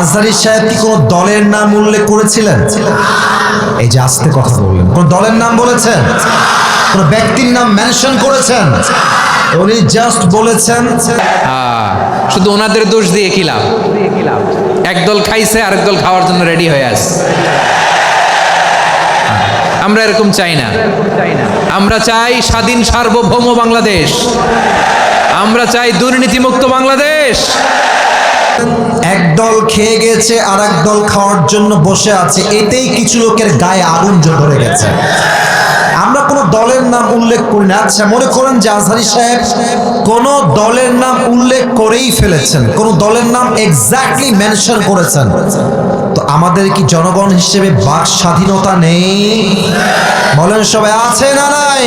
আজহারি সাহেব কি কোনো দলের নাম উল্লেখ করেছিলেন? এই যে আস্তে কথা বললেন। কোন দলের নাম বলেছেন? কোন ব্যক্তির নাম মেনশন করেছেন? উনি জাস্ট বলেছেন শুধু ওনাদের দোষ দিয়ে কি লাভ? একদল খাইছে, আরেক দল খাওয়ার জন্য রেডি হয়ে আস আমরা এরকম চাই না। আমরা চাই স্বাধীন সার্বভৌম বাংলাদেশ। আমরা চাই দুর্নীতিমুক্ত বাংলাদেশ। একদল খেয়ে গেছে আর দল খাওয়ার জন্য বসে আছে। এতেই কিছু লোকের গায়ে আগুন ধরে গেছে। আমরা কোনো দলের নাম উল্লেখ করি না। আচ্ছা মনে করেন যে আজহারি সাহেব দলের নাম উল্লেখ করেই ফেলেছেন, কোন দলের নাম এক্স্যাক্টলি মেনশন করেছেন। তো আমাদের কি জনগণ হিসেবে বাক স্বাধীনতা নেই? বলেন সবাই, আছে না নাই?